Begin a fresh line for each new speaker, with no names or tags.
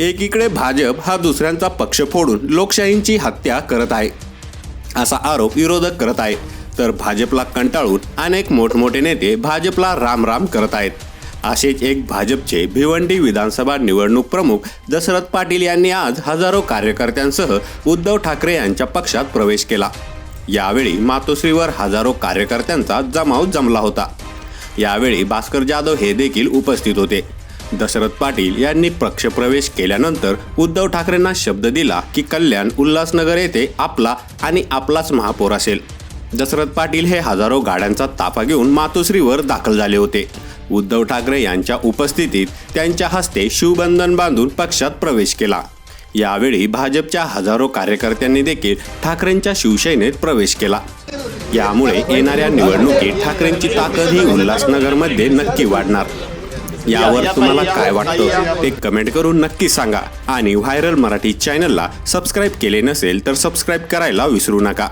एकीकडे भाजप हा दुसऱ्यांचा पक्ष फोडून लोकशाहींची हत्या करत आहे. असा आरोप विरोधक करत आहे. तर भाजपला कंटाळून अनेक मोठमोठे नेते भाजपला राम राम करत आहेत. असेच एक भाजपचे भिवंडी विधानसभा निवडणूक प्रमुख दशरथ पाटील यांनी आज हजारो कार्यकर्त्यांसह उद्धव ठाकरे यांच्या पक्षात प्रवेश केला. यावेळी मातोश्रीवर हजारो कार्यकर्त्यांचा जमाव जमला होता. यावेळी भास्कर जाधव हे देखील उपस्थित होते. दशरथ पाटील यांनी पक्षप्रवेश केल्यानंतर उद्धव ठाकरेंना शब्द दिला की कल्याण उल्हासनगर येथे आपला आणि आपलाच महापौर असेल. दशरथ पाटील हे हजारो गाड्यांचा ताफा घेऊन मातोश्रीवर दाखल झाले होते. उद्धव ठाकरे यांच्या उपस्थितीत त्यांच्या हस्ते शिवबंधन बांधून पक्षात प्रवेश केला. यावेळी भाजपच्या हजारो कार्यकर्त्यांनी देखील ठाकरेंच्या शिवसेनेत प्रवेश केला. यामुळे येणाऱ्या निवडणुकीत ठाकरेंची ताकद ही उल्हासनगरमध्ये नक्की वाढणार. यावर तुम्हाला काय वाटतं ते कमेंट करून नक्की सांगा. आणि व्हायरल मराठी चॅनलला सबस्क्राईब केले नसेल तर सबस्क्राईब करायला विसरू नका.